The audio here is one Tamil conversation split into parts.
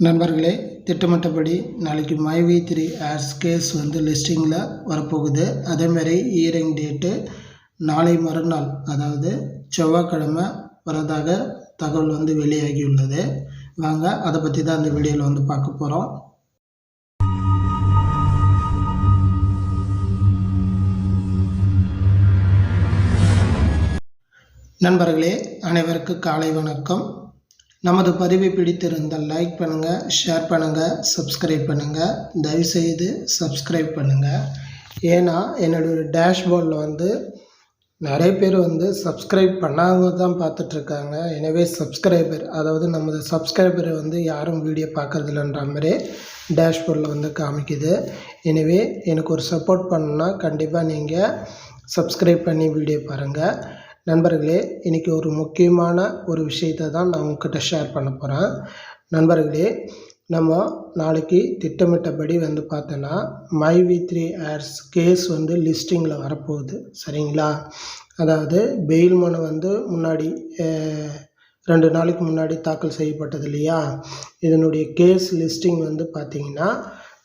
நண்பர்களே திட்டமிட்டபடி நாளைக்கு மைவி த்ரீ ஆட்ஸ் கேஸ் வந்து லிஸ்டிங்கில் வரப்போகுது. அதேமாரி இயரிங் டேட்டு நாளை மறுநாள் அதாவது செவ்வாய்க்கிழமை வரதாக தகவல் வந்து வெளியாகியுள்ளது. வாங்க அதை பற்றி தான் இந்த வீடியோவில் வந்து பார்க்க போகிறோம் நண்பர்களே அனைவருக்கும் காலை வணக்கம். நமது பதிவை பிடித்திருந்தால் லைக் பண்ணுங்கள் ஷேர் பண்ணுங்கள் சப்ஸ்கிரைப் பண்ணுங்கள் தயவுசெய்து சப்ஸ்கிரைப் பண்ணுங்கள் ஏன்னா என்னுடைய டேஷ்போர்டில் வந்து நிறைய பேர் வந்து சப்ஸ்கிரைப் பண்ணாங்க தான் பார்த்துட்ருக்காங்க எனவே சப்ஸ்கிரைபர் அதாவது நமது சப்ஸ்கிரைபரை வந்து யாரும் வீடியோ பார்க்குறதில்லன்ற மாதிரி டேஷ்போர்டில் வந்து காமிக்குது. எனவே எனக்கு ஒரு சப்போர்ட் பண்ணணுன்னா கண்டிப்பாக நீங்கள் சப்ஸ்கிரைப் பண்ணி வீடியோ பாருங்கள் நண்பர்களே இன்றைக்கி ஒரு முக்கியமான ஒரு விஷயத்தை தான் நான் உங்ககிட்ட ஷேர் பண்ண போகிறேன் நண்பர்களே நம்ம நாளைக்கு திட்டமிட்டபடி வந்து பார்த்தோன்னா my V three airs case வந்து லிஸ்டிங்கில் வரப்போகுது. சரிங்களா? அதாவது பெயில் மனு வந்து முன்னாடி ரெண்டு நாளைக்கு முன்னாடி தாக்கல் செய்யப்பட்டது இல்லையா? இதனுடைய கேஸ் லிஸ்டிங் வந்து பார்த்திங்கன்னா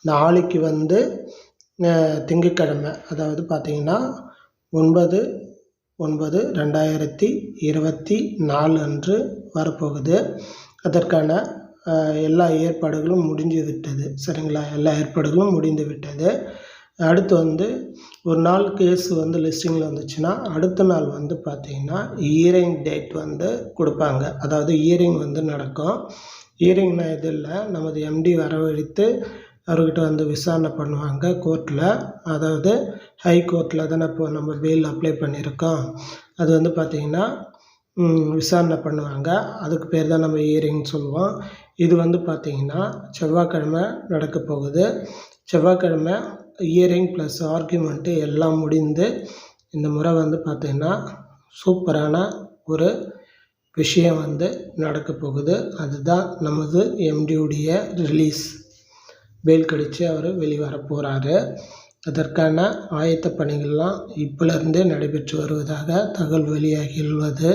நாளைக்கு வந்து திங்கக்கிழமை திங்கட்கிழமை அதாவது பார்த்திங்கன்னா ஒன்பது ஒன்பது ரெண்டாயிரத்தி இருபத்தி நாலு அன்று வரப்போகுது. அதற்கான எல்லா ஏற்பாடுகளும் முடிஞ்சு விட்டது சரிங்களா? எல்லா ஏற்பாடுகளும் முடிந்து விட்டது அடுத்து வந்து ஒரு நாள் கேஸ் வந்து லிஸ்டிங்கில் வந்துச்சுன்னா அடுத்த நாள் வந்து பார்த்திங்கன்னா இயரிங் டேட் வந்து கொடுப்பாங்க. அதாவது இயரிங் வந்து நடக்கும். இயரிங்னா இது இல்லை நமது எம்டி வரவழைத்து அவர்கிட்ட வந்து விசாரணை பண்ணுவாங்க கோர்ட்டில் அதாவது ஹை கோர்ட்டில் தானே இப்போ நம்ம பெயில் அப்ளை பண்ணியிருக்கோம். அது வந்து பார்த்திங்கன்னா விசாரணை பண்ணுவாங்க. அதுக்கு பேர் தான் நம்ம ஹியரிங்னு சொல்லுவோம். இது வந்து பார்த்திங்கன்னா செவ்வாய்க்கிழமை நடக்க போகுது. செவ்வாய்க்கிழமை இயரிங் ப்ளஸ் ஆர்கியூமெண்ட்டு எல்லாம் முடிந்து இந்த முறை வந்து பார்த்திங்கன்னா சூப்பரான ஒரு விஷயம் வந்து நடக்க போகுது. அதுதான் நமது எம்டியுடைய ரிலீஸ் பெயில் கடித்து அவர் வெளிவர போகிறாரு அதற்கான ஆயத்த பணிகள்லாம் இப்போலேருந்தே நடைபெற்று வருவதாக தகவல் வெளியாகியுள்ளது.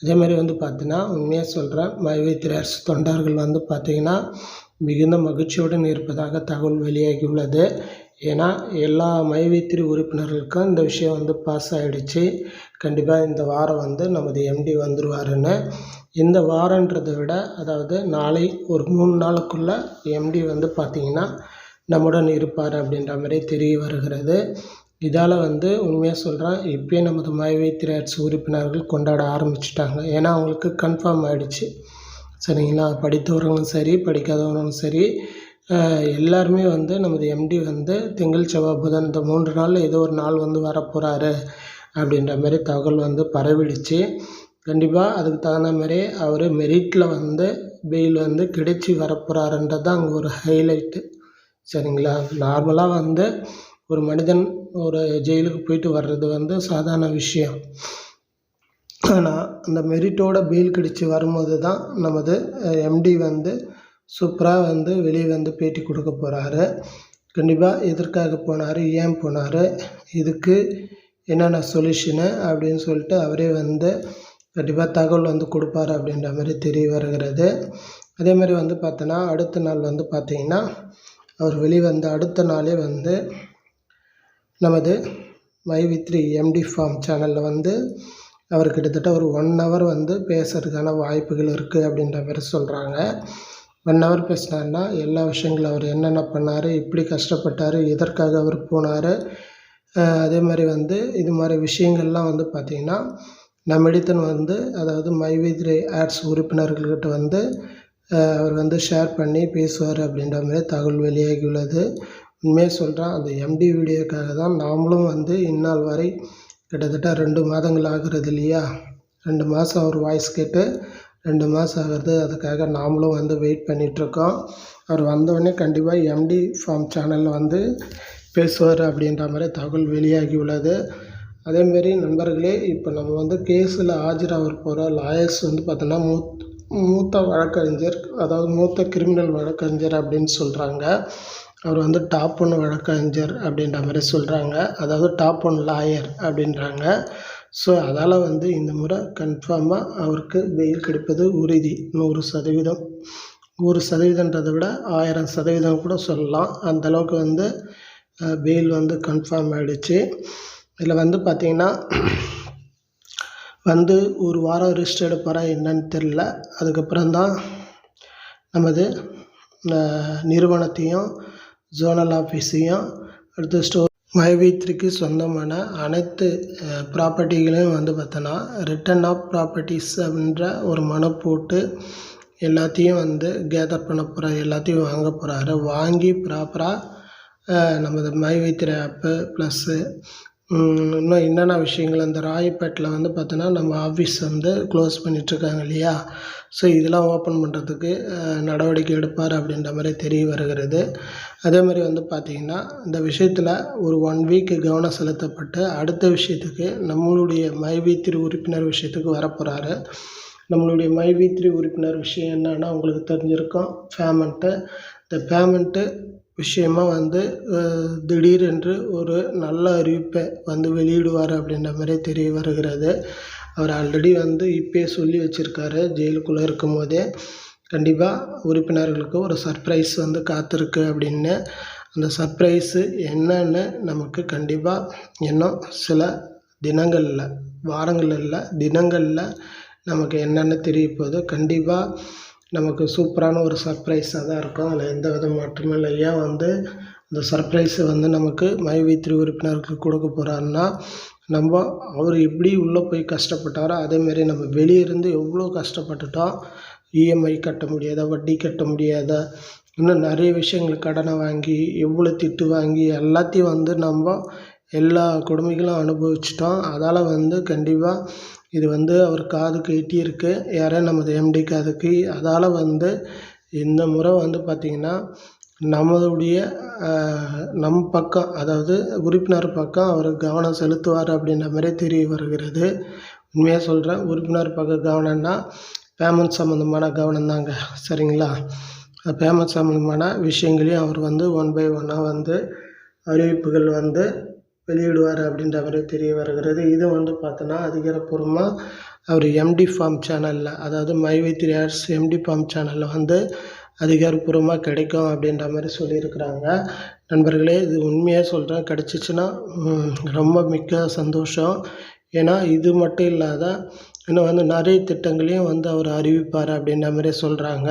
அதே மாதிரி வந்து பார்த்தீங்கன்னா உண்மையாக சொல்கிறேன் மைவைத்திரர்ஸ் தொண்டர்கள் வந்து பார்த்திங்கன்னா மிகுந்த மகிழ்ச்சியுடன் இருப்பதாக தகவல் வெளியாகியுள்ளது. ஏன்னா எல்லா மைவைத்திரி உறுப்பினர்களுக்கும் இந்த விஷயம் வந்து பாஸ் ஆகிடுச்சு கண்டிப்பாக இந்த வாரம் வந்து நமது எம்டி வந்துருவாருன்னு. இந்த வாரன்றதை விட அதாவது நாளை ஒரு மூணு நாளுக்குள்ளே எம்டி வந்து பார்த்திங்கன்னா நம்முடன் இருப்பார் அப்படின்ற மாதிரி தெரிய வருகிறது. இதால் வந்து உண்மையாக சொல்கிறேன் இப்போயே நமது மைவை திரையாட்சி உறுப்பினர்கள் கொண்டாட ஆரம்பிச்சிட்டாங்க. ஏன்னா அவங்களுக்கு கன்ஃபார்ம் ஆகிடுச்சு சரிங்களா? படித்தவர்களும் சரி படிக்காதவர்களும் சரி எல்லாருமே வந்து நமது எம்டி வந்து திங்கள் செவ்வாய் புதன் இந்த மூன்று நாளில் ஏதோ ஒரு நாள் வந்து வரப்போகிறாரு அப்படின்ற மாதிரி தகவல் வந்து பரவிடுச்சு. கண்டிப்பாக அதுக்கு தகுந்த மாதிரி அவர் மெரிட்டில் வந்து பெயில் வந்து கிடைச்சி வரப்போகிறாருன்றது தான் அங்கே ஒரு ஹைலைட்டு சரிங்களா? நார்மலாக வந்து ஒரு மனிதன் ஒரு ஜெயிலுக்கு போயிட்டு வர்றது வந்து சாதாரண விஷயம். ஆனால் அந்த மெரிட்டோட பெயில் கிடைச்சி வரும்போது தான் நமது எம்டி வந்து சூப்பராக வந்து வெளியே வந்து பேட்டி கொடுக்க போகிறாரு கண்டிப்பாக எதற்காக போனார் ஏன் போனார் இதுக்கு என்னென்ன சொல்யூஷனு அப்படின்னு சொல்லிட்டு அவரே வந்து கண்டிப்பாக தகவல் வந்து கொடுப்பாரு அப்படின்ற மாதிரி தெரிய வருகிறது. அதே மாதிரி வந்து பார்த்தோன்னா அடுத்த நாள் வந்து பார்த்திங்கன்னா அவர் வெளிவந்த அடுத்த நாளே வந்து நமது மை வித்ரி எம்டி ஃபார்ம் சேனலில் வந்து அவர் கிட்டத்தட்ட ஒரு ஒன் ஹவர் வந்து பேசுறதுக்கான வாய்ப்புகள் இருக்குது அப்படின்ற மாதிரி சொல்கிறாங்க ஒன் ஹவர் பேசினாருன்னா எல்லா விஷயங்களும் அவர் என்னென்ன பண்ணார் எப்படி கஷ்டப்பட்டார் எதற்காக அவர் போனார் அதே மாதிரி வந்து இது மாதிரி விஷயங்கள்லாம் வந்து பார்த்திங்கன்னா நம்மிடத்தன் வந்து அதாவது மைவித்ரி ஆட்ஸ் உறுப்பினர்கள்கிட்ட வந்து அவர் வந்து ஷேர் பண்ணி பேசுவார் அப்படின்ற மாதிரி தகவல் வெளியாகியுள்ளது உண்மையாக சொல்கிறேன் அந்த எம்டி வீடியோக்காக தான் நாமளும் வந்து இந்நாள் வரை கிட்டத்தட்ட ரெண்டு மாதங்கள் ஆகிறது இல்லையா? ரெண்டு மாதம் அவர் வாய்ஸ் கேட்டு ரெண்டு மாதம் ஆகுது. அதுக்காக நாமளும் வந்து வெயிட் பண்ணிகிட்ருக்கோம் அவர் வந்தோடனே கண்டிப்பாக எம்டி ஃபார்ம் சேனலில் வந்து பேசுவார் அப்படின்ற மாதிரி தகவல் வெளியாகி உள்ளது. அதேமாரி நண்பர்களே இப்போ நம்ம வந்து கேஸில் ஆஜராக போகிற லாயர்ஸ் வந்து பார்த்தோன்னா மூத் மூத்த வழக்கறிஞர் அதாவது மூத்த கிரிமினல் வழக்கறிஞர் அப்படின்னு சொல்கிறாங்க அவர் வந்து டாப் ஒன் வழக்கறிஞர் அப்படின்ற மாதிரி சொல்கிறாங்க அதாவது டாப் ஒன் லாயர் அப்படின்றாங்க. ஸோ அதால் வந்து இந்த முறை கன்ஃபார்மாக அவருக்கு வெயில் கிடைப்பது உறுதி. நூறு சதவீதம். ஒரு சதவீதன்றதை விட ஆயிரம் சதவீதம் கூட சொல்லலாம். அந்த அளவுக்கு வந்து வெயில் வந்து கன்ஃபார்ம் ஆகிடுச்சு இதில் வந்து பார்த்திங்கன்னா வந்து ஒரு வாரம் ரெஸ்ட் எடுப்பாரா என்னன்னு தெரில அதுக்கப்புறம் தான் நமது நிறுவனத்தையும் ஜோனல் ஆஃபீஸையும் அடுத்து ஸ்டோர் மைவீத்திற்கு சொந்தமான அனைத்து ப்ராப்பர்ட்டிகளையும் வந்து பார்த்தோன்னா ரிட்டன் ஆஃப் ப்ராப்பர்ட்டிஸ் அப்படின்ற ஒரு மனு போட்டு எல்லாத்தையும் வந்து கேதர் பண்ண போகிறார் எல்லாத்தையும் வாங்க போகிறாரு வாங்கி ப்ராப்பராக நமது மைவி ஆப்பு ப்ளஸ்ஸு இன்னும் என்னென்ன விஷயங்கள்? அந்த ராயப்பேட்டில் வந்து பார்த்தோன்னா நம்ம ஆஃபீஸ் வந்து க்ளோஸ் பண்ணிகிட்ருக்காங்க இல்லையா? ஸோ இதெல்லாம் ஓப்பன் பண்ணுறதுக்கு நடவடிக்கை எடுப்பார் அப்படின்ற மாதிரி தெரிய வருகிறது. அதே மாதிரி வந்து பார்த்திங்கன்னா இந்த விஷயத்தில் ஒரு ஒன் வீக் கவனம் செலுத்தப்பட்டு அடுத்த விஷயத்துக்கு நம்மளுடைய மைவி த்ரீ உறுப்பினர் விஷயத்துக்கு வரப்போகிறாரு நம்மளுடைய மைவி த்ரீ உறுப்பினர் விஷயம் என்னென்னா உங்களுக்கு தெரிஞ்சிருக்கும் பேமெண்ட்டு இந்த பேமெண்ட்டு விஷயமா வந்து திடீரென்று ஒரு நல்ல அறிவிப்பை வந்து வெளியிடுவார் அப்படின்ற மாதிரி தெரிய வருகிறது. அவர் ஆல்ரெடி வந்து இப்போயே சொல்லி வச்சுருக்காரு ஜெயிலுக்குள்ளே இருக்கும் போதே கண்டிப்பாக உறுப்பினர்களுக்கு ஒரு சர்ப்ரைஸ் வந்து காத்திருக்கு அப்படின்னு. அந்த சர்ப்ரைஸு என்னன்னு நமக்கு கண்டிப்பாக இன்னும் சில தினங்களில் வாரங்கள் இல்லை தினங்களில் நமக்கு என்னென்னு தெரிய போகுது. கண்டிப்பாக நமக்கு சூப்பரான ஒரு சர்ப்ரைஸாக தான் இருக்கும். அதில் எந்த வித மாற்றமும் இல்லை. ஏன் வந்து இந்த சர்ப்ரைஸை வந்து நமக்கு மை உறுப்பினருக்கு கொடுக்க போகிறாருன்னா நம்ம அவர் எப்படி உள்ளே போய் கஷ்டப்பட்டாரோ அதேமாரி நம்ம வெளியே இருந்து எவ்வளோ கஷ்டப்பட்டுட்டோம் இஎம்ஐ கட்ட முடியாத வட்டி கட்ட முடியாத இன்னும் நிறைய விஷயங்கள் கடனை வாங்கி எவ்வளோ திட்டு வாங்கி எல்லாத்தையும் வந்து நம்ம எல்லா கொடுமைகளும் அனுபவிச்சிட்டோம். அதால் வந்து கண்டிப்பாக இது வந்து அவர் காதுக்கு எட்டியிருக்கு. யாரோ நமது எம்டி காதுக்கு அதால் வந்து இந்த முறை வந்து பார்த்திங்கன்னா நம்மளுடைய நம் பக்கம் அதாவது உறுப்பினர் பக்கம் அவர் கவனம் செலுத்துவார் அப்படின்ற மாதிரி தெரிய வருகிறது. உண்மையாக சொல்கிறேன் உறுப்பினர் பக்கம் கவனம்னா பேமெண்ட் சம்மந்தமான கவனம் தாங்க. சரிங்களா? பேமெண்ட் சம்மந்தமான விஷயங்களையும் அவர் வந்து ஒன் பை ஒன்னாக வந்து அறிவிப்புகள் வந்து வெளியிடுவார் அப்படின்ற மாதிரி தெரிய வருகிறது. இது வந்து பார்த்தோன்னா அதிகாரப்பூர்வமாக அவர் எம்டி ஃபார்ம் சேனலில் அதாவது மை வி த்ரீ ஆர்ஸ் எம்டி ஃபார்ம் சேனலில் வந்து அதிகாரப்பூர்வமாக கிடைக்கும் அப்படின்ற மாதிரி சொல்லியிருக்கிறாங்க. நண்பர்களே இது உண்மையாக சொல்கிறேன் கிடச்சிச்சின்னா ரொம்ப மிக்க சந்தோஷம். ஏன்னா இது மட்டும் இல்லாத இன்னும் வந்து நிறைய திட்டங்களையும் வந்து அவர் அறிவிப்பார் அப்படின்ற மாதிரி சொல்கிறாங்க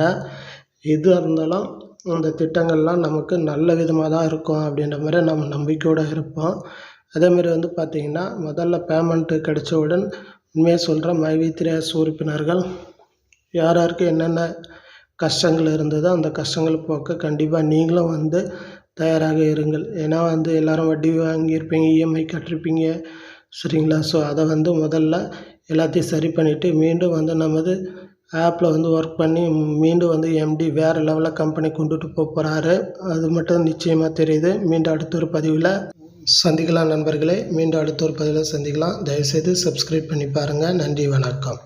எதுவாக இருந்தாலும் அந்த திட்டங்கள்லாம் நமக்கு நல்ல விதமாக தான் இருக்கும் அப்படின்ற மாதிரி நம்ம நம்பிக்கையோடு இருப்போம். அதேமாரி வந்து பார்த்திங்கன்னா முதல்ல பேமெண்ட்டு கிடைச்சவுடன் உண்மையாக சொல்கிறேன் மைவி உறுப்பினர்கள் யார் யாருக்கு என்னென்ன கஷ்டங்கள் இருந்ததோ அந்த கஷ்டங்கள் போக்க கண்டிப்பாக நீங்களும் வந்து தயாராக இருங்கள். ஏன்னா வந்து எல்லோரும் வட்டி வாங்கியிருப்பீங்க இஎம்ஐ கட்டிருப்பீங்க சரிங்களா? ஸோ அதை வந்து முதல்ல எல்லாத்தையும் சரி பண்ணிவிட்டு மீண்டும் வந்து நமது ஆப்பில் வந்து ஒர்க் பண்ணி மீண்டும் வந்து எம்டி வேறு லெவலில் கம்பெனி கொண்டுட்டு போக போகிறாரு அது மட்டும் நிச்சயமாக தெரியுது. மீண்டும் அடுத்த ஒரு பதிவில் சந்திக்கலாம் நண்பர்களே. மீண்டும் அடுத்த ஒரு பதிவில் சந்திக்கலாம். தயவுசெய்து சப்ஸ்கிரைப் பண்ணி பாருங்கள் நன்றி வணக்கம்.